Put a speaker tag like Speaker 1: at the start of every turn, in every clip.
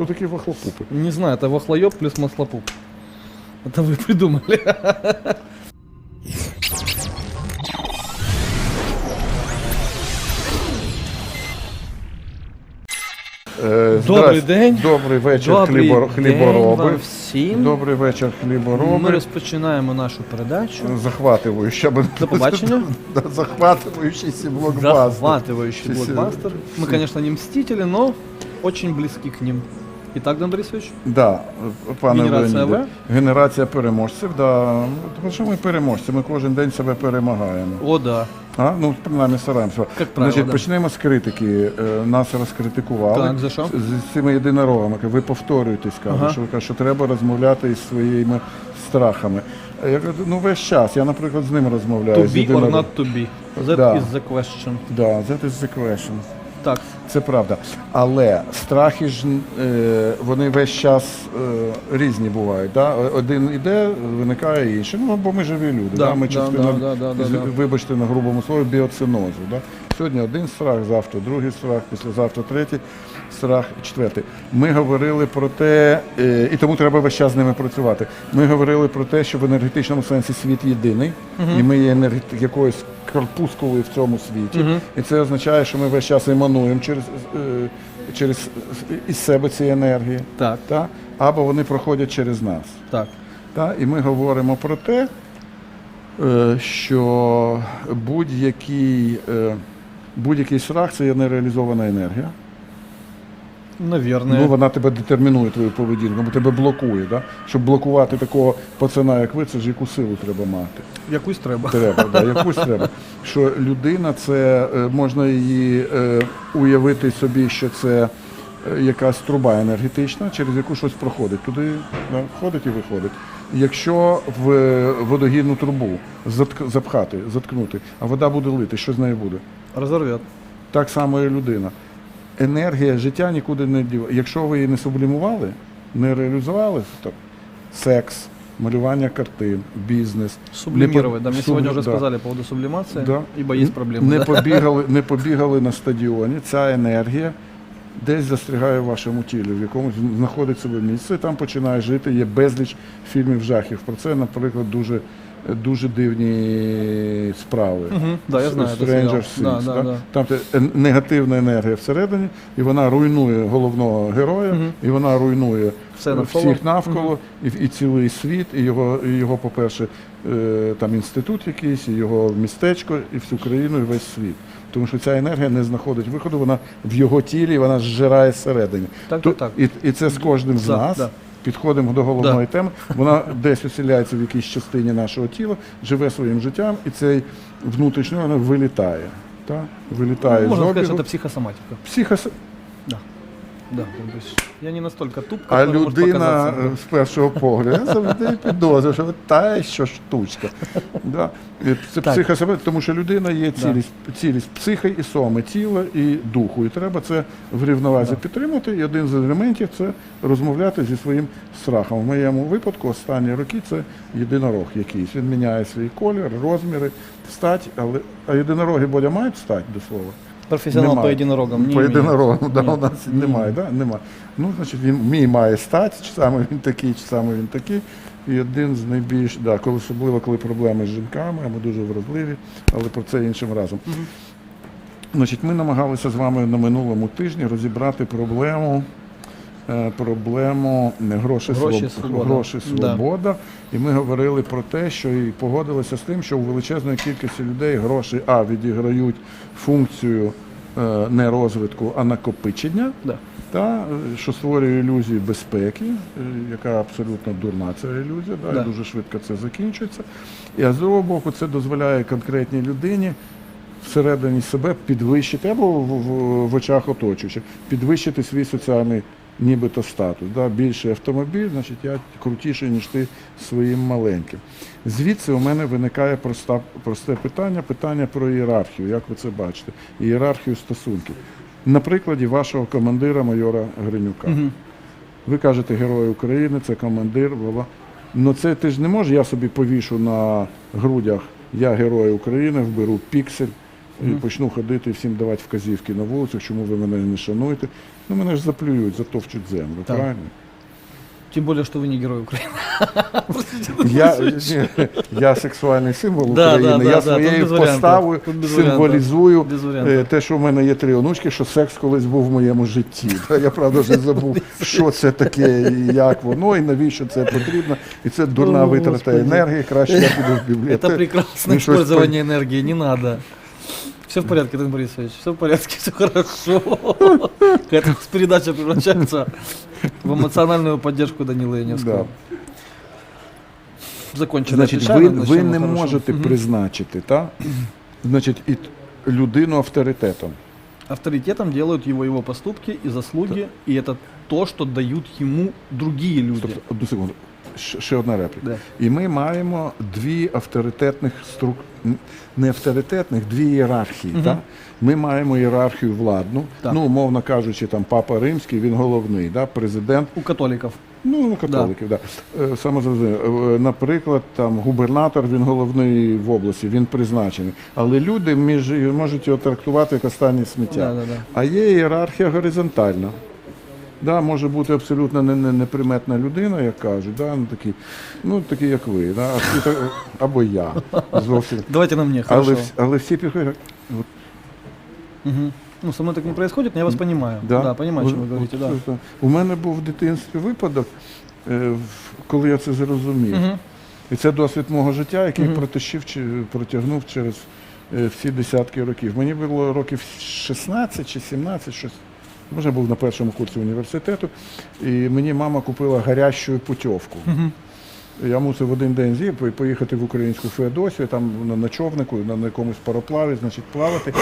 Speaker 1: Хто такі вахлопупи?
Speaker 2: Не знаю, это вахлоёб плюс маслопуп. Это вы придумали.
Speaker 1: Е,
Speaker 2: Добрий
Speaker 1: здрасте.
Speaker 2: день.
Speaker 1: Добрий вечір,
Speaker 2: Добрий
Speaker 1: хлібор...
Speaker 2: день
Speaker 1: хлібороби.
Speaker 2: вам всім.
Speaker 1: Добрий вечір,
Speaker 2: Ми
Speaker 1: хлібороби.
Speaker 2: розпочинаємо нашу передачу.
Speaker 1: Захватывающий. Я бы...
Speaker 2: До побачення.
Speaker 1: Да, Захватывающийся блокбастер.
Speaker 2: Захватывающий
Speaker 1: Все-
Speaker 2: блокбастер. Мы, конечно, не мстители, но очень близки к ним. Итак, Дан Борисович,
Speaker 1: Да, пане
Speaker 2: Генерація
Speaker 1: Леоніде. Генерація переможців, да. Тому що ми переможці, ми кожен день себе перемагаємо.
Speaker 2: о да,
Speaker 1: А? Ну, принаймні стараємося.
Speaker 2: Як правило,
Speaker 1: Значить,
Speaker 2: да.
Speaker 1: почнемо з критики. Е, Нас розкритикували.
Speaker 2: Так, за що?
Speaker 1: З, з цими єдинорогами. Ви повторюєтесь, кажуть,
Speaker 2: Ага.
Speaker 1: що ви кажете, що треба розмовляти із своїми страхами. А Я кажу, ну весь час. Я, наприклад, з ним розмовляю.
Speaker 2: to
Speaker 1: з
Speaker 2: be or
Speaker 1: єдинорогом.
Speaker 2: not to be. That
Speaker 1: Да.
Speaker 2: is the question.
Speaker 1: Да, that is the question.
Speaker 2: Так,
Speaker 1: Це правда. Але страхи ж е, вони весь час е, різні бувають. Да? Один іде, виникає інший. Ну, бо ми живі люди.
Speaker 2: Да,
Speaker 1: Да, Ми
Speaker 2: да,
Speaker 1: частина,
Speaker 2: да, да, да,
Speaker 1: з-
Speaker 2: да.
Speaker 1: вибачте на грубому слові, біоцинозу. Да? Сьогодні один страх, завтра другий страх, післязавтра третій страх, четвертий. Ми говорили про те, е, і тому треба весь час з ними працювати. Ми говорили про те, що в енергетичному сенсі світ єдиний, і ми є енергет- якоюсь корпускулою в цьому світі. І це означає, що ми весь час емануємо через, е, через із себе ці енергії,
Speaker 2: так,
Speaker 1: та? або вони проходять через нас.
Speaker 2: так.
Speaker 1: Та? І ми говоримо про те, е, що будь-який, будь-який страх це є нереалізована енергія.
Speaker 2: Наверное.
Speaker 1: Ну, вона тебе детермінує твою поведінку, бо тебе блокує. Да? Щоб блокувати такого пацана, як ви, це ж яку силу треба мати.
Speaker 2: Якусь треба.
Speaker 1: Треба, да, якусь треба. Що людина, це е, можна її е, уявити собі, що це е, якась труба енергетична, через яку щось проходить. Туди да, входить і виходить. Якщо в е, водогінну трубу затк- запхати, заткнути, а вода буде лити, що з нею буде?
Speaker 2: Розорвет.
Speaker 1: Так само і людина. Енергія життя нікуди не діва. Якщо ви її не сублімували, не реалізували, то секс, малювання картин, бізнес.
Speaker 2: Сублимировать.
Speaker 1: не
Speaker 2: Да, мне сегодня
Speaker 1: субли- да.
Speaker 2: сказали по поводу сублимации,
Speaker 1: Да.
Speaker 2: ибо есть проблемы.
Speaker 1: Не
Speaker 2: да.
Speaker 1: побігали, не побігали на стадіоні. Ця енергія десь застрягає в вашому тілі, в якомусь знаходить себе місце, і там починає жити. Є безліч фільмів жахів. Про це, наприклад, дуже, дуже дивні справи.
Speaker 2: Мгм, да, я знаю
Speaker 1: Stranger. Things.
Speaker 2: Да,
Speaker 1: да?
Speaker 2: да.
Speaker 1: Там негативна енергія всередині, і вона руйнує головного героя,
Speaker 2: Мгм.
Speaker 1: і вона руйнує
Speaker 2: Все навколо.
Speaker 1: всіх навколо, і, і цілий світ, і його, і його по-перше, е, там інститут якийсь, і його містечко, і всю країну, і весь світ. Тому що ця енергія не знаходить виходу, вона в його тілі, вона зжирає всередині.
Speaker 2: Так,
Speaker 1: То-
Speaker 2: так.
Speaker 1: І, і це з кожним з нас.
Speaker 2: да.
Speaker 1: Підходимо до головної теми. Вона десь оселяється в якійсь частині нашого тіла, живе своїм життям, і цей внутрішній вона вилітає. Та? Вилітає
Speaker 2: Можно
Speaker 1: з
Speaker 2: сказать, что
Speaker 1: обігу.
Speaker 2: это психосоматика.
Speaker 1: Психос...
Speaker 2: Да, я не настолько туп,
Speaker 1: А людина е, з першого погляду завжди підозрює, що та що штучка. Да. Це
Speaker 2: Так.
Speaker 1: психосоматика, тому що людина є цілість, цілість психи і соми, тіла і духу. І треба це в рівновазі підтримати. І один з елементів це розмовляти зі своїм страхом. В моєму випадку останні роки це єдинорог якийсь. Він міняє свій колір, розміри, стать, але а єдинороги Бодя мають стать до слова.
Speaker 2: Профессионал по
Speaker 1: Немає.
Speaker 2: единорогам не
Speaker 1: По єдинорогам, да, у нас немає, да? немає. Ну, значить, він мій має стать, чи саме він такий, чи саме він такий. І один з найбільш, да, коли особливо коли проблеми з жінками, а ми дуже вразливі, але про це іншим разом. Значить, ми намагалися з вами на минулому тижні розібрати проблему. е, Проблему не, гроші,
Speaker 2: Гроші,
Speaker 1: своб-
Speaker 2: свобода.
Speaker 1: гроші,
Speaker 2: Да.
Speaker 1: І ми говорили про те, що і погодилися з тим, що у величезної кількості людей гроші а відіграють функцію не розвитку, а накопичення,
Speaker 2: Да.
Speaker 1: та, е, що створює ілюзію безпеки, е, яка абсолютно дурна ця ілюзія, да,
Speaker 2: Да.
Speaker 1: і дуже швидко це закінчується. І а з другого боку, це дозволяє конкретній людині всередині себе підвищити або в, в, в очах оточуючих, підвищити свій соціальний нібито статус. Да? Більший автомобіль, значить я крутіший, ніж ти своїм маленьким. Звідси у мене виникає проста, просте питання, питання про ієрархію, як ви це бачите, ієрархію стосунків. На прикладі вашого командира майора Гринюка.
Speaker 2: Мгм.
Speaker 1: Ви кажете Герой України, це командир, бла. Ну це ти ж не можеш, я собі повішу на грудях, я Герой України, вберу піксель, і почну ходити і всім давати вказівки на вулицях, чому ви мене не шануєте. Ну мене ж заплюють, затовчуть землю,
Speaker 2: Так.
Speaker 1: правильно?
Speaker 2: Тем более, что вы не герой Украины.
Speaker 1: Я, ні, я сексуальний символ
Speaker 2: Да,
Speaker 1: України.
Speaker 2: да, да,
Speaker 1: я
Speaker 2: да,
Speaker 1: своєю
Speaker 2: тут без варіантів.
Speaker 1: поставою
Speaker 2: Тут без
Speaker 1: символізую
Speaker 2: Без варіантів.
Speaker 1: е, те, що в мене є три онучки, що секс колись був в моєму житті. Та Я правда вже забув, що це таке, і як воно, і навіщо це потрібно. І це дурна
Speaker 2: О,
Speaker 1: витрата
Speaker 2: Господи.
Speaker 1: енергії. Краще я піду в
Speaker 2: Это
Speaker 1: бібліотеку.
Speaker 2: прекрасное
Speaker 1: Ну, что ж
Speaker 2: использование энергии, не надо. Все в порядке, Дэн Борисович, все в порядке, все хорошо. Какая-то передача превращается в эмоциональную поддержку Данила Яневского. Закончили.
Speaker 1: Значить,
Speaker 2: отвечаем,
Speaker 1: ви,
Speaker 2: начнем
Speaker 1: ви
Speaker 2: на
Speaker 1: не
Speaker 2: хорошем.
Speaker 1: можете
Speaker 2: Мгм.
Speaker 1: призначити, та? Значить, і т- людину авторитетом.
Speaker 2: Авторитетом делают его его поступки и заслуги, и это то, что дают ему другие люди.
Speaker 1: Тобто, одну секунду. Ще ще одна репліка.
Speaker 2: Да.
Speaker 1: І ми маємо дві авторитетних струк... н- не авторитетних, дві ієрархії.
Speaker 2: Мгм.
Speaker 1: Та? Ми маємо ієрархію владну.
Speaker 2: Так.
Speaker 1: Ну, умовно кажучи, там папа римський, він головний, да? президент.
Speaker 2: У католиков.
Speaker 1: Ну, ну, католиків, да. Е, Саме зрозуміло. Е, Наприклад, там губернатор, він головний в області, він призначений. Але люди між можуть його трактувати як останнє сміття.
Speaker 2: Да, да, да.
Speaker 1: А є ієрархія горизонтальна. Да, може бути абсолютно не, не, неприметна людина, як кажуть, да, ну, такі, ну, такі, як ви, да, або я. Зовсім.
Speaker 2: Давайте на мне, хорошо.
Speaker 1: Але, але всі підходять.
Speaker 2: Мгм. Ну, со мной так не происходит, но я вас понимаю.
Speaker 1: да,
Speaker 2: Да, понимаю, о чем вы говорите, да.
Speaker 1: У мене був в дитинстві випадок, е, коли я це зрозумів.
Speaker 2: Мгм.
Speaker 1: І це досвід мого життя, який
Speaker 2: Мгм.
Speaker 1: протащив протягнув через е, всі десятки років. Мені було років 16 чи 17, щось. Може, був на першому курсі університету, і мені мама купила гарячу путівку. Я мусив в один день з'їв поїхати в українську Феодосію, там на, човнику, на, якомусь пароплаві, значить, плавати.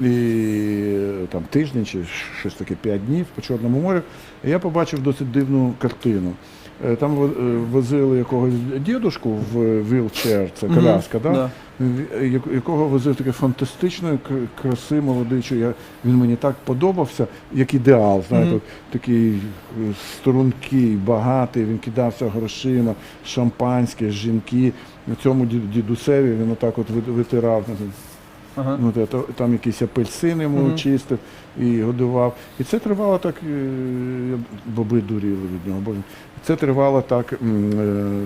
Speaker 1: І там тиждень чи щось таке, п'ять днів по Чорному морю. Я побачив досить дивну картину. Е, Там е, возили якогось дідушку в вілчер, це коляска, да?
Speaker 2: Да.
Speaker 1: якого возив таке фантастичної кр- краси. Я, він мені так подобався, як ідеал. Знаєте,
Speaker 2: Мгм.
Speaker 1: от такий е, стрункий, багатий, він кидався грошима, шампанське, жінки. На цьому ді- дідусеві він отак от витирав.
Speaker 2: Ага.
Speaker 1: Ну, то- там якісь апельсини йому
Speaker 2: Мгм.
Speaker 1: чистив і годував. І це тривало так, е, боби дуріли від нього. Боже. Це тривало так е,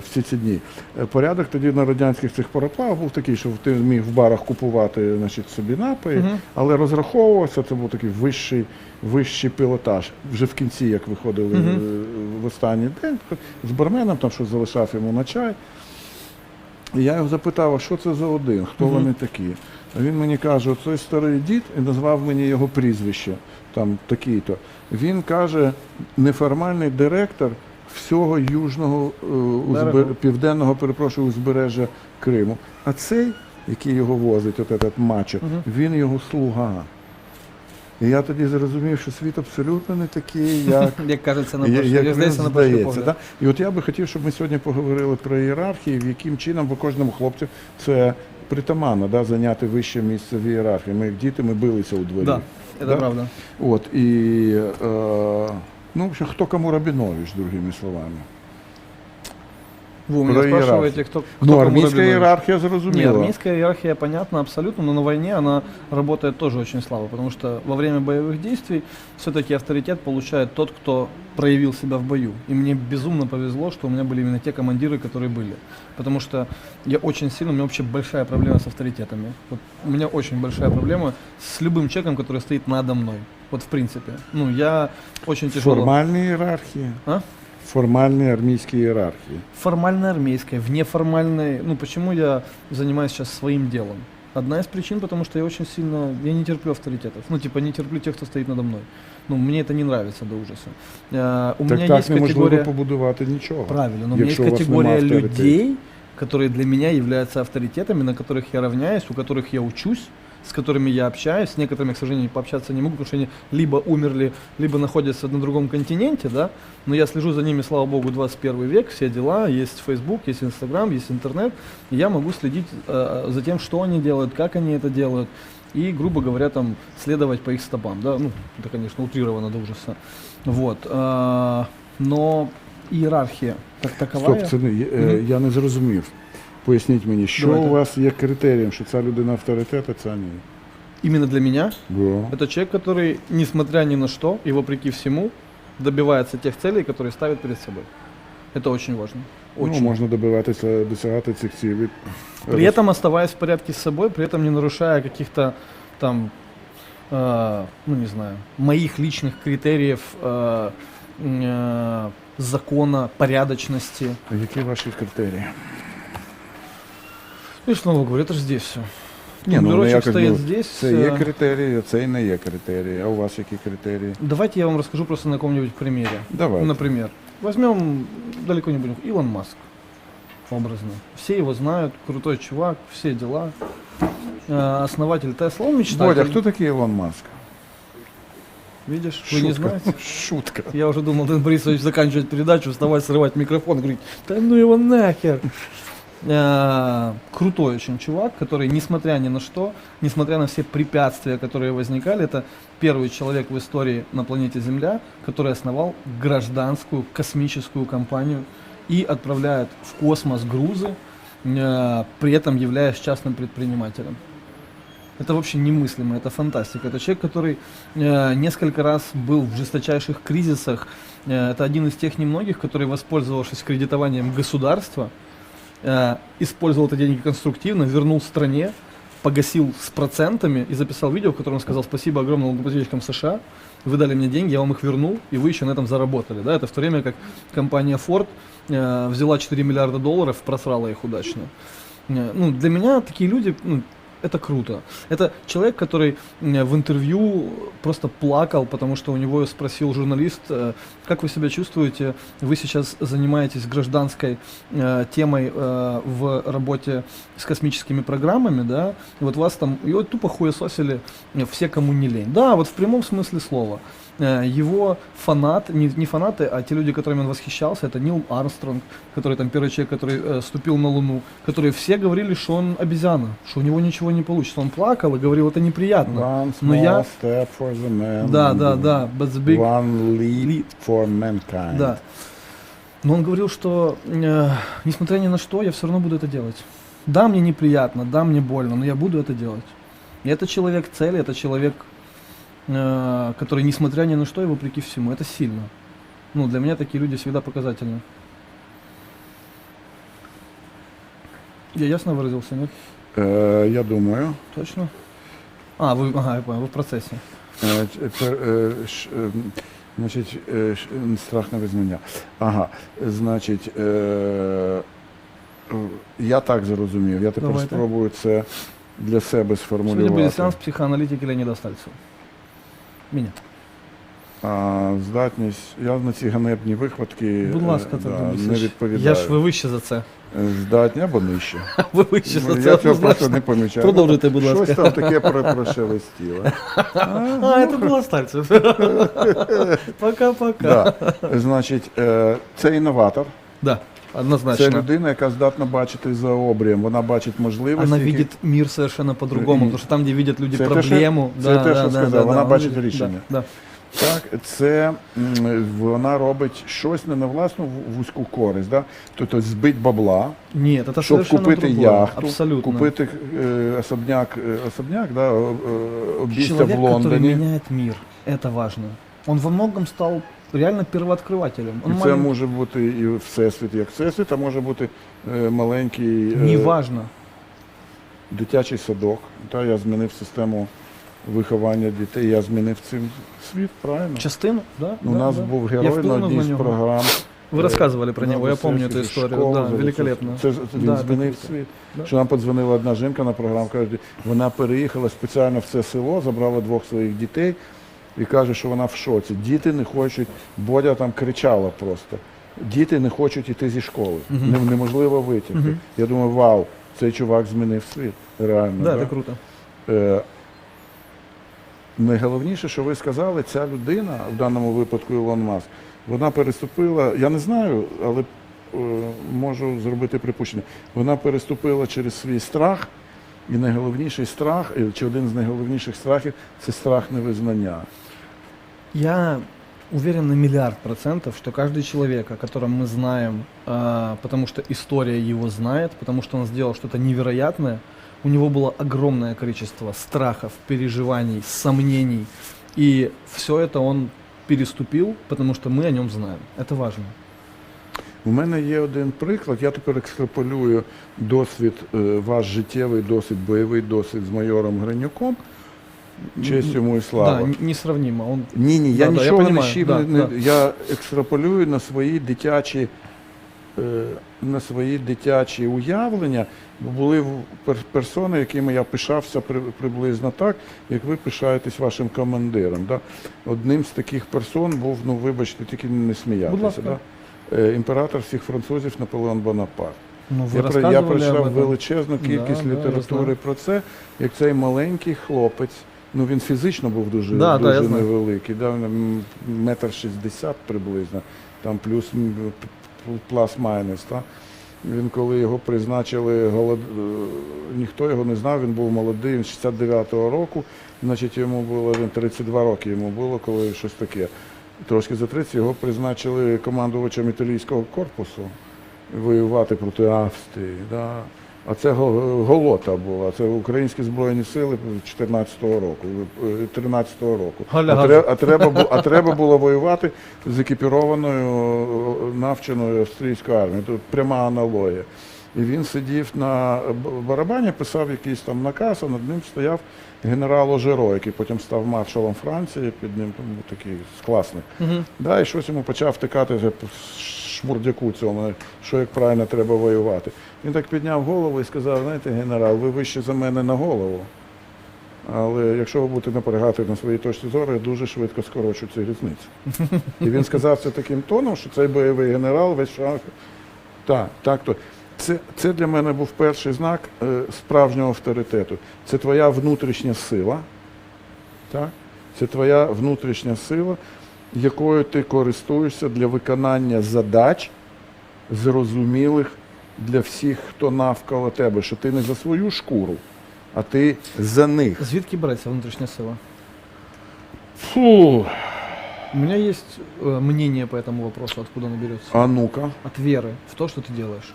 Speaker 1: всі ці дні. Е, Порядок тоді на радянських цих пароплавах був такий, що ти міг в барах купувати значить, собі напої,
Speaker 2: Мгм.
Speaker 1: але розраховувався, це був такий вищий, вищий пілотаж. Вже в кінці, як виходили е, в останній день, з барменом там щось залишав йому на чай. І я його запитав, а що це за один, хто
Speaker 2: Мгм.
Speaker 1: вони такі? Він мені каже, оцей старий дід і назвав мені його прізвище, там такий-то. Він каже, неформальний директор всього южного е, південного, перепрошую, узбережжя Криму. А цей, який його возить, от этот мачо,
Speaker 2: Мгм.
Speaker 1: він його слуга. І я тоді зрозумів, що світ абсолютно не такий, як
Speaker 2: Як кажется, на
Speaker 1: як
Speaker 2: як здається, на
Speaker 1: здається. Да? І от я би хотів, щоб ми сьогодні поговорили про ієрархії, в яким чином, бо кожному хлопцю це притаманно, да, зайняти вище місце в ієрархії. Ми як діти ми билися у дворі.
Speaker 2: Да, це
Speaker 1: Да?
Speaker 2: правда.
Speaker 1: От, і, е, ну, в общем, хто кому Рабінович, другими словами.
Speaker 2: Вы у меня
Speaker 1: Про
Speaker 2: спрашиваете,
Speaker 1: иерархию.
Speaker 2: кто, кто
Speaker 1: Ну,
Speaker 2: кому
Speaker 1: армійська
Speaker 2: Рабинович.
Speaker 1: ієрархія
Speaker 2: Не,
Speaker 1: зрозуміла.
Speaker 2: армейская иерархия понятна абсолютно, но на войне она работает тоже очень слабо, потому что во время боевых действий все-таки авторитет получает тот, кто проявил себя в бою. И мне безумно повезло, что у меня были именно те командиры, которые были. Потому что я очень сильно, у меня вообще большая проблема с авторитетами. Вот у меня очень большая проблема с любым человеком, который стоит надо мной. Вот в принципе. Ну, я очень тяжело...
Speaker 1: Формальні ієрархії.
Speaker 2: А?
Speaker 1: Формальні армійські ієрархії.
Speaker 2: формально армейской, внеформальной. Ну, почему я занимаюсь сейчас своим делом? Одна из причин, потому что я очень сильно, я не терплю авторитетов. Ну, типа, не терплю тех, кто стоит надо мной. Ну, мне это не нравится до ужаса. Э, у
Speaker 1: Так
Speaker 2: меня
Speaker 1: так
Speaker 2: есть
Speaker 1: неможливо
Speaker 2: категория...
Speaker 1: побудувати нічого.
Speaker 2: Правильно, но у меня есть
Speaker 1: якщо у вас
Speaker 2: категория
Speaker 1: нема авторитету.
Speaker 2: людей, которые для меня являются авторитетами, на которых я равняюсь, у которых я учусь, с которыми я общаюсь, с некоторыми, к сожалению, пообщаться не могу, потому что они либо умерли, либо находятся на другом континенте, да, но я слежу за ними, слава богу, 21 век, все дела, есть Facebook, есть Instagram, есть интернет, и я могу следить э, за тем, что они делают, как они это делают, и, грубо говоря, там, следовать по их стопам, да, ну, это, конечно, утрировано до ужаса, вот, э, но иерархия как таковая...
Speaker 1: Стоп, це не, е,
Speaker 2: Мгм.
Speaker 1: я не зрозумів. Поясніть мені, що
Speaker 2: Давайте.
Speaker 1: у вас є критерієм, що ця людина авторитет, а ця ні.
Speaker 2: именно для меня,
Speaker 1: Да.
Speaker 2: это человек, который, несмотря ни на что и вопреки всему, добивается тех целей, которые ставит перед собой. Это очень важно.
Speaker 1: Ну,
Speaker 2: Очень.
Speaker 1: можна добиватися, досягати цих цілей.
Speaker 2: При этом оставаясь в порядке с собой, при этом не нарушая каких-то там, э, ну не знаю, моих личных критериев э, э, закона, порядочности.
Speaker 1: Які ваші критерії?
Speaker 2: Ну и снова говорю, это же здесь все.
Speaker 1: Ні, ну,
Speaker 2: Номерочек
Speaker 1: якось,
Speaker 2: стоит
Speaker 1: ну,
Speaker 2: здесь.
Speaker 1: Це є
Speaker 2: э,
Speaker 1: критерії, а це і не є критерії. А у вас які критерії?
Speaker 2: Давайте я вам расскажу просто на каком-нибудь примере.
Speaker 1: Давай.
Speaker 2: Например, возьмем, далеко не будем, Илон Маск, образно. Все его знают, крутой чувак, все дела. Э, основатель Тесла, он мечтатель.
Speaker 1: Бодя, хто такий Ілон Маск?
Speaker 2: Видишь, вы не
Speaker 1: Шутка.
Speaker 2: знаете?
Speaker 1: Шутка.
Speaker 2: Я уже думал, Дэн Борисович заканчивает передачу, вставать, срывать микрофон, говорить, да ну его нахер. Э, Крутой очень чувак, который, несмотря ни на что, несмотря на все препятствия, которые возникали, это первый человек в истории на планете Земля, который основал гражданскую космическую компанию и отправляет в космос грузы, э, при этом являясь частным предпринимателем. Это вообще немыслимо, это фантастика. Это человек, который э, несколько раз был в жесточайших кризисах. Э, это один из тех немногих, который, воспользовавшись кредитованием государства, э, использовал эти деньги конструктивно, вернул стране, погасил с процентами и записал видео, в котором сказал спасибо огромным налогоплательщикам США. Вы дали мне деньги, я вам их вернул, и вы еще на этом заработали. Да? Это в то время как компания Ford э, взяла 4 миллиарда долларов, просрала их удачно. Э, Ну, для меня такие люди, ну, это круто. Это человек, который в интервью просто плакал, потому что у него спросил журналист, э, как вы себя чувствуете, вы сейчас занимаетесь гражданской э, темой э, в работе с космическими программами, да, и вот вас там, и вот тупо хуесосили все, кому не лень. Да, вот в прямом смысле слова. Э, Его фанат, не, не фанаты, а те люди, которыми он восхищался, это Нил Армстронг, который там первый человек, который э, ступил на Луну, которые все говорили, что он обезьяна, что у него ничего не получится. Он плакал и говорил, это неприятно.
Speaker 1: One
Speaker 2: Но я-
Speaker 1: step for the man.
Speaker 2: Да, да, да, but the big
Speaker 1: One leap for mankind.
Speaker 2: Да. Но он говорил, что э, несмотря ни на что, я все равно буду это делать. Да, мне неприятно, да, мне больно, но я буду это делать. И это человек цели, это человек, который, несмотря ни на что и вопреки всему, это сильно. Ну, для меня такие люди всегда показательны. Я ясно выразился, нет?
Speaker 1: Е, я думаю,
Speaker 2: Точно? А, вы, ага, я понял, вы в процессе.
Speaker 1: е, ч- пер- е, ш- е, значить, е, ш- е, страх невизнання. Ага, значить, е, е, я так зрозумів, я тепер
Speaker 2: Давайте.
Speaker 1: спробую це для себе
Speaker 2: Сегодня будет
Speaker 1: сформулювати.
Speaker 2: сеанс психоаналитики Леонида Стальцева. Меня.
Speaker 1: А, здатність, я на ці ганебні вихватки
Speaker 2: Будь
Speaker 1: е,
Speaker 2: ласка,
Speaker 1: да, не відповідаю.
Speaker 2: Я ж ви вище за це.
Speaker 1: Е, Здатні або нижче.
Speaker 2: Ви вище за
Speaker 1: Ну,
Speaker 2: це.
Speaker 1: Я цього просто не помічаю.
Speaker 2: Продовжуйте, будь ласка.
Speaker 1: Щось там таке про- прошелестіло.
Speaker 2: А, це була Стальцев. Пока-пока.
Speaker 1: Да. Значить, е, це інноватор.
Speaker 2: Да,
Speaker 1: Це
Speaker 2: однозначно.
Speaker 1: людина, яка здатна бачити за обрієм. Вона бачить можливості.
Speaker 2: Она
Speaker 1: які-
Speaker 2: видит мир совершенно по-другому,
Speaker 1: И-
Speaker 2: потому что там, где видят люди
Speaker 1: Це те, що-
Speaker 2: проблему,
Speaker 1: це те, що сказав, вона бачить
Speaker 2: видит-
Speaker 1: рішення.
Speaker 2: Да, да.
Speaker 1: Так, це м, вона робить щось не на власну в- вузьку користь, да? тобто збить бабла,
Speaker 2: Нет, это
Speaker 1: щоб
Speaker 2: совершенно
Speaker 1: купити
Speaker 2: другое.
Speaker 1: яхту,
Speaker 2: Абсолютно.
Speaker 1: купити е, особняк, е, особняк да, о- е, обійстя
Speaker 2: Человек,
Speaker 1: в
Speaker 2: который
Speaker 1: Лондоні.
Speaker 2: меняет мир, это важно. Он во многом стал реально первооткрывателем. Он
Speaker 1: І це
Speaker 2: малень-
Speaker 1: може бути і всесвіт, як всесвіт, а може бути е, маленький е,
Speaker 2: Неважно.
Speaker 1: дитячий садок. Та я змінив систему виховання дітей, я змінив цим світ, правильно?
Speaker 2: Частину, да?
Speaker 1: У
Speaker 2: да,
Speaker 1: нас
Speaker 2: да.
Speaker 1: був
Speaker 2: Я
Speaker 1: герой на
Speaker 2: вплинув
Speaker 1: одній
Speaker 2: на
Speaker 1: з
Speaker 2: нього.
Speaker 1: програм.
Speaker 2: Вы рассказывали про
Speaker 1: Ну,
Speaker 2: него, я
Speaker 1: це
Speaker 2: помню
Speaker 1: ж
Speaker 2: эту
Speaker 1: зі
Speaker 2: историю.
Speaker 1: школи,
Speaker 2: Да,
Speaker 1: це-
Speaker 2: великолепно.
Speaker 1: Це, це він
Speaker 2: Да, это
Speaker 1: змінив
Speaker 2: круто.
Speaker 1: світ.
Speaker 2: Да.
Speaker 1: Що нам подзвонила одна жінка на програму, каже, вона переїхала спеціально в це село, забрала двох своїх дітей і каже, що вона в шоці. Діти не хочуть, Бодя там кричала просто. Діти не хочуть іти зі школи. Нем- Неможливо витягти.
Speaker 2: Мгм.
Speaker 1: Я думаю, вау, цей чувак змінив світ. Реально.
Speaker 2: Да,
Speaker 1: да?
Speaker 2: это круто.
Speaker 1: Е, найголовніше, що ви сказали, ця людина, в даному випадку Ілон Маск, вона переступила, я не знаю, але е, можу зробити припущення. Вона переступила через свій страх, і найголовніший страх, е, чи один з найголовніших страхів це страх невизнання.
Speaker 2: Я уверен на миллиард процентов, что каждый человек, о котором мы знаем, а, потому что история его знает, потому что он сделал что-то невероятное, у него было огромное количество страхов, переживаний, сомнений. И все это он переступил, потому что мы о нем знаем. Это важно.
Speaker 1: У мене є один приклад. Я тепер екстраполюю досвід, е, ваш життєвий досвід, бойовий досвід з майором Гранюком. Честь йому і слава.
Speaker 2: Да, несравнимо. Он
Speaker 1: Ні, ні, я
Speaker 2: Да, да, я
Speaker 1: нічого не щив,
Speaker 2: да,
Speaker 1: не,
Speaker 2: да.
Speaker 1: я екстраполюю на свої дитячі, е, на свої дитячі уявлення. Бо були персони, якими я пишався приблизно так, як ви пишаєтесь вашим командиром. Да? Одним з таких персон був, ну вибачте, тільки не сміятися. Да? Е, імператор всіх французів Наполеон Бонапарт.
Speaker 2: ну, вы
Speaker 1: Я, про- я
Speaker 2: рассказывали об
Speaker 1: прочитав
Speaker 2: этом.
Speaker 1: величезну
Speaker 2: Да,
Speaker 1: кількість
Speaker 2: да, я
Speaker 1: літератури
Speaker 2: знаю.
Speaker 1: про це, як цей маленький хлопець. Ну він фізично був дуже,
Speaker 2: Да, да,
Speaker 1: дуже
Speaker 2: я знаю.
Speaker 1: невеликий, да, м, метр шістдесят приблизно, там плюс м, п- п- плюс-майнус. Та. Він коли його призначили, голод... е, ніхто його не знав, він був молодий, він 69-го року, значить йому було він 32 роки йому було, коли щось таке. Трошки за 30 його призначили командувачем італійського корпусу воювати проти Австрії. Да. А це голота була. Це українські збройні сили 14-го року, е, 13-го року. А, тре- а, треба, а треба було воювати з екіпірованою е, навченою австрійською армією. Тут пряма аналогія. І він сидів на барабані, писав якийсь там наказ, а над ним стояв генерал Ожеро, який потім став маршалом Франції, під ним був такий класний.
Speaker 2: Мгм.
Speaker 1: Да, і щось йому почав втикати шмурдяку цьому, що як правильно треба воювати. Він так підняв голову і сказав, знаєте, генерал, ви вище за мене на голову. Але якщо ви будете наполягати на своїй точці зору, я дуже швидко скорочу цю різницю. І він сказав це таким тоном, що цей бойовий генерал весь шанс. Так, так то. Це, це для мене був перший знак е, справжнього авторитету. Це твоя внутрішня сила. Так? Це твоя внутрішня сила, якою ти користуєшся для виконання задач, зрозумілих для всіх, хто навколо тебе, що ти не за свою шкуру, а ти за них.
Speaker 2: Звідки береться внутрішня сила?
Speaker 1: Фу.
Speaker 2: У меня есть э, мнение по этому вопросу, откуда она берется.
Speaker 1: А ну-ка.
Speaker 2: От веры в то, что ты делаешь.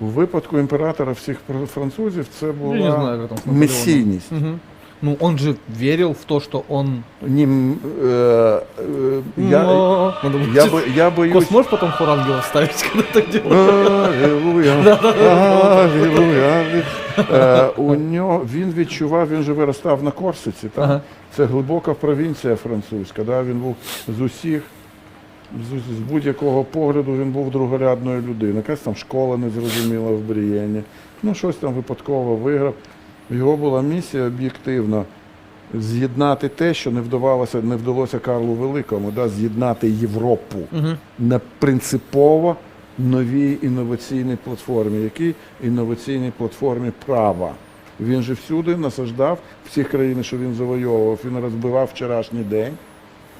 Speaker 1: У випадку імператора всіх французів це була
Speaker 2: Я не знаю, как там
Speaker 1: месійність.
Speaker 2: Мгм. Ну, он же верил в то, что он...
Speaker 1: Ні, м, е, е, я,
Speaker 2: Но- Надо будет-
Speaker 1: я, бо- я боюсь.
Speaker 2: Кос, можешь потом хор ставить, когда так делаешь?
Speaker 1: Е, У нього він відчував, він же виростав на Корсиці.
Speaker 2: Ага.
Speaker 1: Це глибока провінція французька. Да? Він був з усіх, з, з будь-якого погляду він був другорядною людиною. Якась там школа незрозуміла в Брієні. Ну, щось там випадково виграв. Його була місія об'єктивно з'єднати те, що не вдавалося, не вдалося Карлу Великому, да? з'єднати Європу
Speaker 2: Мгм.
Speaker 1: на принципово новій інноваційній платформі. Якій інноваційній платформі права? Він же всюди насаждав всіх країн, що він завойовував. Він розбивав вчорашній день,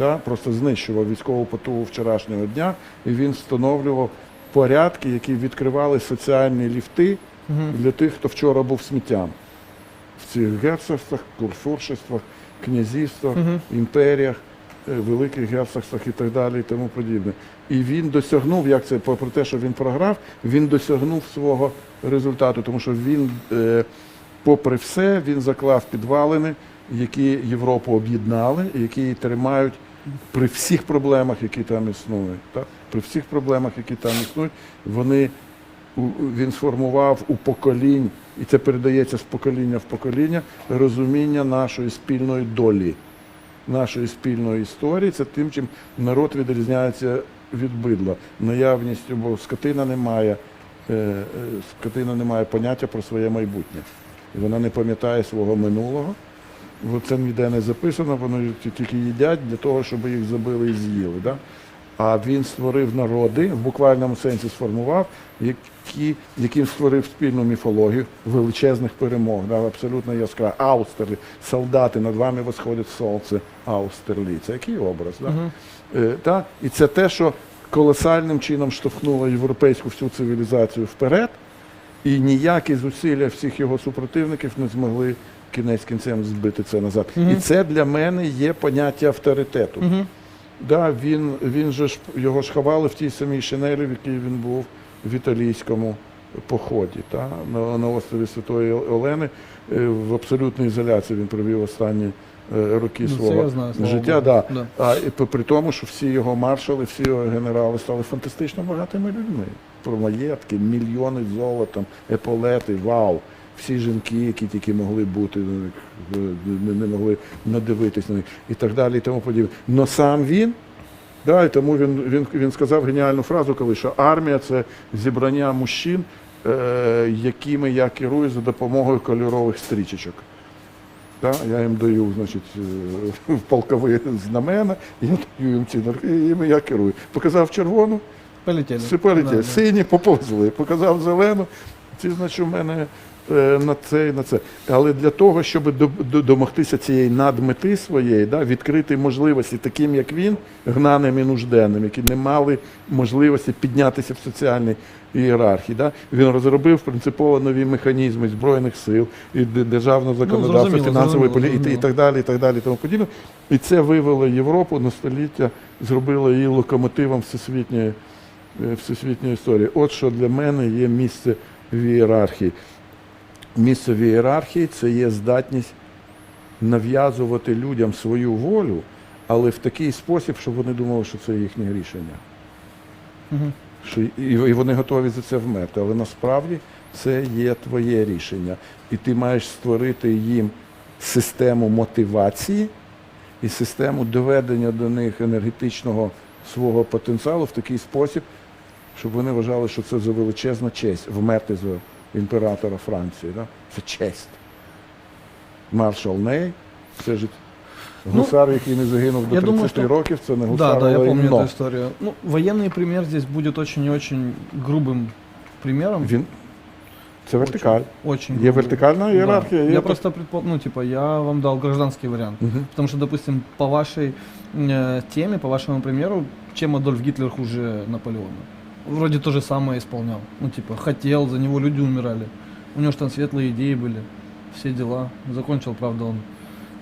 Speaker 1: та, просто знищував військову потугу вчорашнього дня, і він встановлював порядки, які відкривали соціальні ліфти для тих, хто вчора був сміттям. В цих герцогствах, курфуршествах, князівствах, імперіях, е, великих герцогствах і так далі, і тому подібне. І він досягнув, як це, попри те, що він програв, він досягнув свого результату, тому що він, е, попри все, він заклав підвалини, які Європу об'єднали, які тримають при всіх проблемах, які там існують. Так? При всіх проблемах, які там існують, вони він сформував у поколінь, і це передається з покоління в покоління, розуміння нашої спільної долі, нашої спільної історії. Це тим, чим народ відрізняється від бидла. Наявністю, бо скотина не має, е, е, скотина не має поняття про своє майбутнє. І вона не пам'ятає свого минулого. Це ніде не записано, вони тільки їдять для того, щоб їх забили і з'їли. Да? А він створив народи, в буквальному сенсі сформував, які, яким створив спільну міфологію величезних перемог, да, абсолютно яскраво. Аустерлі, солдати, над вами восходить сонце, Аустерлі. Це який образ? Да?
Speaker 2: Мгм.
Speaker 1: Е, та? І це те, що колосальним чином штовхнуло європейську всю цивілізацію вперед, і ніякі зусилля всіх його супротивників не змогли кінець кінцем збити це назад.
Speaker 2: Мгм.
Speaker 1: І це для мене є поняття авторитету.
Speaker 2: Мгм.
Speaker 1: Да, він, він же ж його ж ховали в тій самій шинелі, в якій він був в італійському поході та, на, на острові Святої Олени. Е, В абсолютній ізоляції він провів останні е, роки
Speaker 2: Ну,
Speaker 1: свого
Speaker 2: знаю,
Speaker 1: життя. Да.
Speaker 2: Да.
Speaker 1: А і при тому, що всі його маршали, всі його генерали стали фантастично багатими людьми. Про маєтки, мільйони золотом, еполети, вау. Всі жінки, які тільки могли бути, е, не, могли надивитись на них і так далі, і тому подібне. Но сам він, да, і тому він, він, він сказав геніальну фразу, коли що армія це зібрання мужчин, е, якими я керую за допомогою кольорових стрічечок. Да, я їм даю, значить, е, полкові знамена, я даю їм ці нарки, і я керую. Показав червону, полетіли.
Speaker 2: Да, да.
Speaker 1: Сині поповзли. Показав зелену, ці, значить, у мене на це і на це. Але для того, щоб до- до- домогтися цієї надмети своєї, да, відкрити можливості таким, як він, гнаним і нужденним, які не мали можливості піднятися в соціальній ієрархії. Да. Він розробив принципово нові механізми Збройних сил, і державного законодавства,
Speaker 2: Ну,
Speaker 1: фінансової політики і
Speaker 2: зрозуміло.
Speaker 1: так далі, і так далі, і тому подібне. І це вивело Європу на століття, зробило її локомотивом всесвітньої, е, всесвітньої історії. От що для мене є місце в ієрархії. Місце в ієрархії це є здатність нав'язувати людям свою волю, але в такий спосіб, щоб вони думали, що це їхнє рішення.
Speaker 2: Мгм.
Speaker 1: Що і, і вони готові за це вмерти. Але насправді це є твоє рішення. І ти маєш створити їм систему мотивації і систему доведення до них енергетичного свого потенціалу в такий спосіб, щоб вони вважали, що це за величезна честь вмерти за імператора Франції. Да? Це честь. Маршал Ней, це ж гусар, який не загинув до
Speaker 2: я
Speaker 1: 30
Speaker 2: думаю, що-
Speaker 1: років, це не
Speaker 2: Да,
Speaker 1: гусар,
Speaker 2: да, я
Speaker 1: але
Speaker 2: помню
Speaker 1: но.
Speaker 2: эту историю. Ну, военный пример здесь будет очень и очень грубым примером.
Speaker 1: Він... Це вертикаль.
Speaker 2: Очень
Speaker 1: Є
Speaker 2: грубым.
Speaker 1: вертикальна ієрархія.
Speaker 2: Да.
Speaker 1: є
Speaker 2: Я
Speaker 1: так-
Speaker 2: просто предпо... ну, типа, я вам дал гражданский вариант.
Speaker 1: Мгм.
Speaker 2: Потому что, допустим, по вашей э, теме, по вашему примеру, чем Адольф Гитлер хуже Наполеона? Вроде то же самое исполнял. Ну, типа, хотел, за него люди умирали. У него же там светлые идеи были, все дела. Закончил, правда, он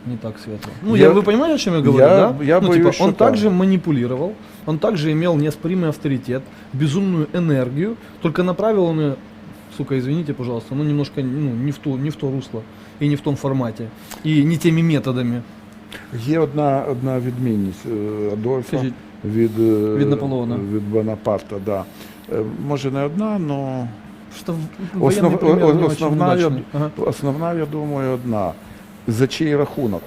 Speaker 2: не так светло. Ну, я,
Speaker 1: Я-
Speaker 2: вы понимаете, о чем я говорю,
Speaker 1: я-
Speaker 2: да?
Speaker 1: я
Speaker 2: ну,
Speaker 1: боюсь,
Speaker 2: типа, он
Speaker 1: так.
Speaker 2: также манипулировал, он также имел неоспоримый авторитет, безумную энергию, только направил он ее, сука, извините, пожалуйста, ну, немножко ну, не, в ту, не в то русло и не в том формате, и не теми методами.
Speaker 1: Є одна, одна відмінність е, Адольфа
Speaker 2: Скажіть.
Speaker 1: від, е,
Speaker 2: Від Наполеона.
Speaker 1: від Бонапарта. Да. Е, Може не одна, але Основ-
Speaker 2: военный пример
Speaker 1: о-
Speaker 2: не очень
Speaker 1: основная-
Speaker 2: удачный. Ага.
Speaker 1: основна, я думаю, одна. За чий рахунок?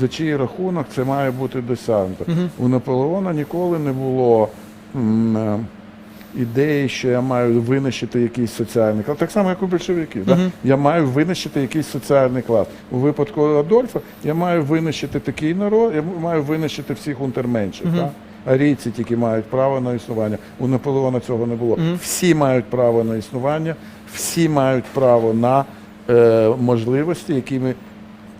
Speaker 1: За чий рахунок це має бути досягнуто.
Speaker 2: Мгм.
Speaker 1: У Наполеона ніколи не було м, ідеї, що я маю винищити якийсь соціальний клас. Так само, як у більшовиків. Да? Я маю винищити якийсь соціальний клас. У випадку Адольфа я маю винищити такий народ, я маю винищити всіх унтерменших.
Speaker 2: Мгм.
Speaker 1: Да? Арійці тільки мають право на існування. У Наполеона цього не було. Всі мають право на існування, всі мають право на е, можливості, якими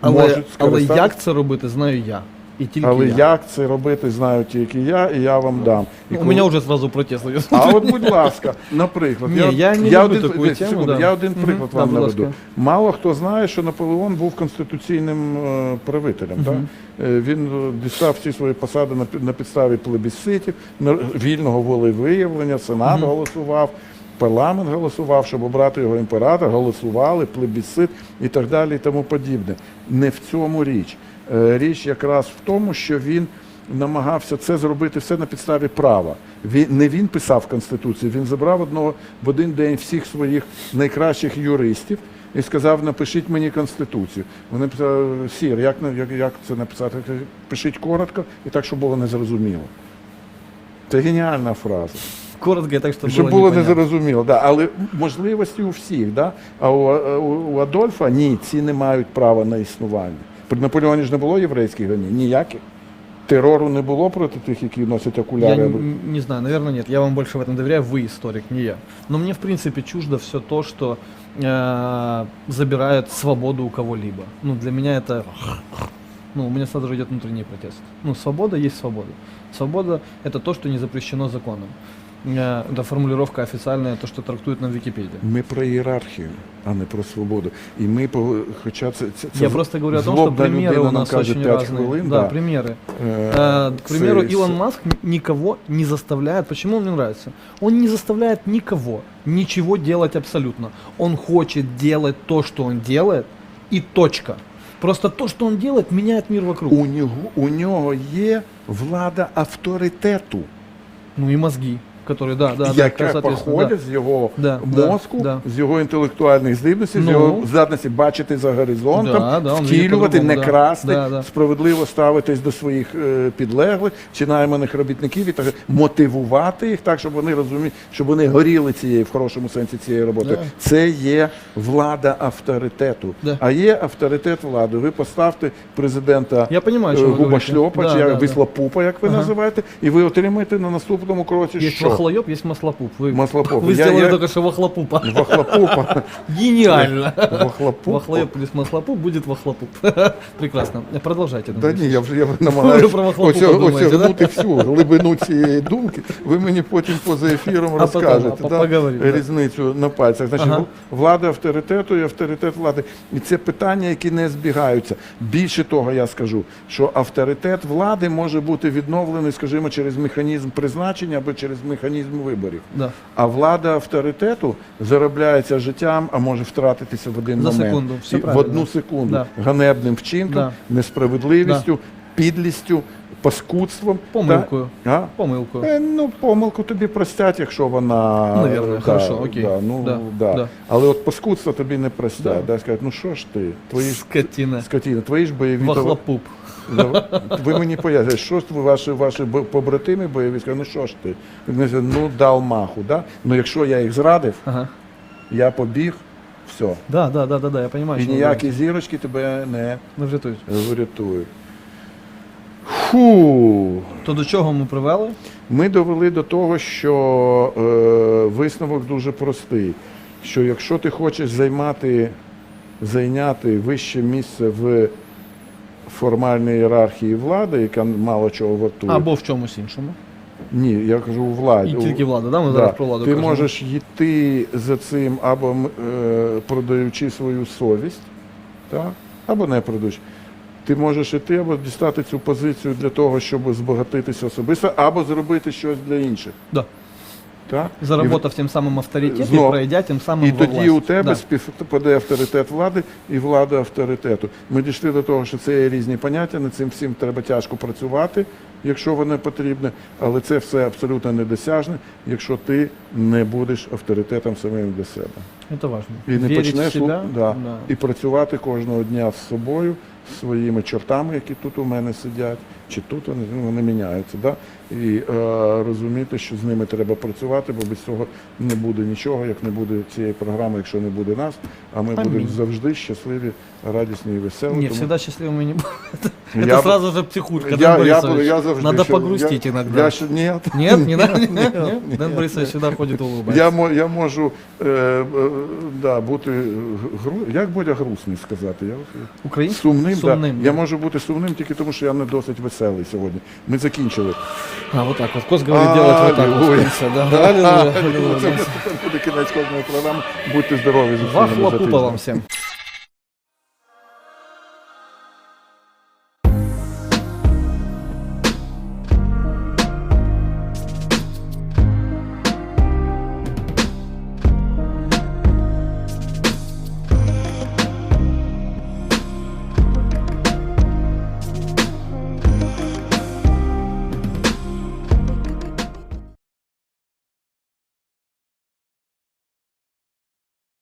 Speaker 2: Але,
Speaker 1: можуть
Speaker 2: але як це робити, знаю я. І тільки
Speaker 1: Але
Speaker 2: я.
Speaker 1: як це робити, знаю тільки я, і я вам дам. І
Speaker 2: У
Speaker 1: коли-
Speaker 2: мене вже зразу протест.
Speaker 1: А от, будь ласка, наприклад,
Speaker 2: Ні, я не люблю
Speaker 1: один,
Speaker 2: таку тему,
Speaker 1: секунду,
Speaker 2: да.
Speaker 1: я один
Speaker 2: Мгм,
Speaker 1: приклад
Speaker 2: да,
Speaker 1: вам
Speaker 2: будь
Speaker 1: наведу.
Speaker 2: ласка.
Speaker 1: Мало хто знає, що Наполеон був конституційним е, правителем. Так? Е, Він е, дістав всі свої посади на, пі- на підставі плебісцитів, на- вільного волевиявлення, сенат голосував. Парламент голосував, щоб обрати його імператора, голосували, плебісцит і так далі, і тому подібне. Не в цьому річ. Е, Річ якраз в тому, що він намагався це зробити все на підставі права. Він не він писав конституцію, він забрав одного в один день всіх своїх найкращих юристів і сказав: напишіть мені конституцію. Вони писали, сір, як, як, як це написати? Пишіть коротко і так, щоб було незрозуміло. Це геніальна фраза.
Speaker 2: Коротко, так, щоб,
Speaker 1: Щоб
Speaker 2: було,
Speaker 1: було незрозуміло, да. але можливості у всіх, да? а у, у, у Адольфа ні, ці не мають права на існування. При Наполеоні ж не було єврейських гонів, ніяких. Терору не було проти тих, які носять
Speaker 2: Я
Speaker 1: окуляри. або-
Speaker 2: н- не знаю, наверное, нет. Я вам больше в этом доверяю. Вы историк, не я. Но мне, в принципе, чуждо все то, что э, забирает свободу у кого-либо. Ну, для меня это... Ну, у меня сразу же идет внутренний протест. Ну, свобода есть свобода. Свобода – это то, что не запрещено законом. Э, Это формулировка официальная, то, что трактует нам Википедия.
Speaker 1: Ми про ієрархію, а не про свободу. І ми пов- хоча це, це, це
Speaker 2: Я
Speaker 1: з-
Speaker 2: просто говорю о том, что
Speaker 1: злобна
Speaker 2: примеры
Speaker 1: людина
Speaker 2: у
Speaker 1: нам
Speaker 2: нас
Speaker 1: каже
Speaker 2: очень
Speaker 1: 5
Speaker 2: разные.
Speaker 1: хвилин.
Speaker 2: да,
Speaker 1: да.
Speaker 2: примеры.
Speaker 1: Е,
Speaker 2: Э, к примеру,
Speaker 1: це-
Speaker 2: Илон Маск н- никого не заставляет. Почему он мне нравится? Он не заставляет никого ничего делать абсолютно. Он хочет делать то, что он делает, и точка. Просто то, что он делает, меняет мир вокруг.
Speaker 1: у, нього, у нього є влада авторитету,
Speaker 2: Ну и мозги, Которые, да, да, да,
Speaker 1: яка
Speaker 2: соответственно,
Speaker 1: походить з його
Speaker 2: Да, да,
Speaker 1: мозку,
Speaker 2: да.
Speaker 1: з його інтелектуальних здібностей, з
Speaker 2: Ну.
Speaker 1: його здатності бачити за горизонтом,
Speaker 2: Да, да,
Speaker 1: втілювати, не красти,
Speaker 2: Да, да.
Speaker 1: справедливо ставитись до своїх е, підлеглих чи найманих робітників і так мотивувати їх так, щоб вони розуміли, щоб вони горіли цією в хорошому сенсі цієї роботи.
Speaker 2: Да.
Speaker 1: Це є влада авторитету.
Speaker 2: Да.
Speaker 1: А є авторитет влади. Ви поставте президента
Speaker 2: Я понимаю,
Speaker 1: е,
Speaker 2: что вы Да,
Speaker 1: чи
Speaker 2: да,
Speaker 1: як
Speaker 2: да.
Speaker 1: вислопупа, як ви
Speaker 2: Ага.
Speaker 1: називаєте, і ви отримаєте на наступному кроці що?
Speaker 2: вахлоёб, есть маслопуп. Вы,
Speaker 1: Маслопуп.
Speaker 2: вы
Speaker 1: Я-
Speaker 2: сделали
Speaker 1: я-
Speaker 2: только что вахлопупа.
Speaker 1: Вахлопупа.
Speaker 2: Гениально.
Speaker 1: Вахлопупа.
Speaker 2: Вахлоёб плюс маслопуп будет вахлопуп. Прекрасно. Продолжайте.
Speaker 1: Да
Speaker 2: Дмитрий
Speaker 1: ні, я вже я
Speaker 2: Ви
Speaker 1: намагаюся
Speaker 2: про Вахлопупа
Speaker 1: оцю-
Speaker 2: думаєте, да?
Speaker 1: осягнути всю глибину цієї думки. Ви мені потім поза ефіром
Speaker 2: А потім,
Speaker 1: розкажете
Speaker 2: а
Speaker 1: да,
Speaker 2: поговоримо, да.
Speaker 1: різницю на пальцях. Значить,
Speaker 2: Ага.
Speaker 1: влада авторитету і авторитет влади. І це питання, які не збігаються. Більше того, я скажу, що авторитет влади може бути відновлений, скажімо, через механізм призначення або через механізм виборів.
Speaker 2: Да.
Speaker 1: А влада авторитету заробляється життям, а може втратитися в один
Speaker 2: За
Speaker 1: момент.
Speaker 2: секунду, все
Speaker 1: І в
Speaker 2: правильно.
Speaker 1: одну секунду
Speaker 2: Да.
Speaker 1: ганебним вчинком,
Speaker 2: Да.
Speaker 1: несправедливістю, підлістю, паскудством.
Speaker 2: Помилкою.
Speaker 1: Та, а?
Speaker 2: Помилкою.
Speaker 1: Е, ну, помилку тобі простять, якщо вона.
Speaker 2: Наверное,
Speaker 1: да,
Speaker 2: хорошо, окей.
Speaker 1: Да, ну,
Speaker 2: Да,
Speaker 1: да.
Speaker 2: да.
Speaker 1: Але от паскудство тобі не простять.
Speaker 2: Да.
Speaker 1: Да. Скажуть, ну що ж ти, твої ж
Speaker 2: Скотина.
Speaker 1: скотіна, твої ж бойові. товар-
Speaker 2: Вахлопуп.
Speaker 1: Да, Ви мені пояснюєте, що ж ви, ваші, ваші побратими бойові, скажуть, ну що ж ти? Ну дав маху, да? ну якщо я їх зрадив,
Speaker 2: Ага.
Speaker 1: я побіг, все.
Speaker 2: Да, да, да, да, да, я понимаю,
Speaker 1: І
Speaker 2: вы
Speaker 1: ніякі зірочки тебе не.
Speaker 2: Ну, врятують.
Speaker 1: врятують. Фу.
Speaker 2: То до чого ми привели?
Speaker 1: Ми довели до того, що е, висновок дуже простий. Що якщо ти хочеш займати, зайняти вище місце в формальній ієрархії влади, яка мало чого вартує.
Speaker 2: Або в чомусь іншому.
Speaker 1: Ні, я кажу у владі.
Speaker 2: І тільки влада, да? Ми
Speaker 1: Да.
Speaker 2: зараз про владу
Speaker 1: Ти
Speaker 2: кажемо.
Speaker 1: можеш йти за цим або е, продаючи свою совість, так? або не продаючи. Ти можеш йти або дістати цю позицію для того, щоб збагатитися особисто, або зробити щось для інших.
Speaker 2: Да.
Speaker 1: Так?
Speaker 2: Заработав тим самим авторитет і пройдя тим самим
Speaker 1: І тоді
Speaker 2: власть.
Speaker 1: у тебе
Speaker 2: Да.
Speaker 1: співпаде авторитет влади і влада авторитету. Ми дійшли до того, що це є різні поняття, над цим всім треба тяжко працювати, якщо воно потрібне, але це все абсолютно недосяжне, якщо ти не будеш авторитетом самим для себе.
Speaker 2: Это важно.
Speaker 1: І не
Speaker 2: Вірить
Speaker 1: почнеш
Speaker 2: в себе.
Speaker 1: лу- да, і працювати кожного дня з собою, з своїми чортами, які тут у мене сидять, чи тут вони, ну, вони міняються. Да? І е, розуміти, що з ними треба працювати, бо без цього не буде нічого, як не буде цієї програми, якщо не буде нас. А ми
Speaker 2: Амінь.
Speaker 1: будемо завжди щасливі, радісні і веселі.
Speaker 2: Не,
Speaker 1: Тому
Speaker 2: всегда счастливыми не будет.
Speaker 1: я
Speaker 2: Это
Speaker 1: б-
Speaker 2: сразу же психушка, Дэн
Speaker 1: я, я,
Speaker 2: Борисович.
Speaker 1: буду- я завжди
Speaker 2: Надо
Speaker 1: ще-
Speaker 2: погрустить
Speaker 1: я,
Speaker 2: иногда.
Speaker 1: Я ще, ні,
Speaker 2: Нет, не надо? Нет, нет? Дэн Борисович всегда ходит и улыбается.
Speaker 1: Я, мо- я можу е, е, да, бути гру, як Бодя грустний сказати. Я,
Speaker 2: Український?
Speaker 1: Сумним,
Speaker 2: Сумним,
Speaker 1: Да.
Speaker 2: да.
Speaker 1: Я можу бути сумним тільки тому, що я не досить веселий сьогодні. Ми закінчили.
Speaker 2: А, вот так вот. Кос говорит делать вот так вот конце, да. Аллилуйя, аллилуйя.
Speaker 1: Це буде кінець кожної програми. Будьте здорові. тиждень.
Speaker 2: вам всем.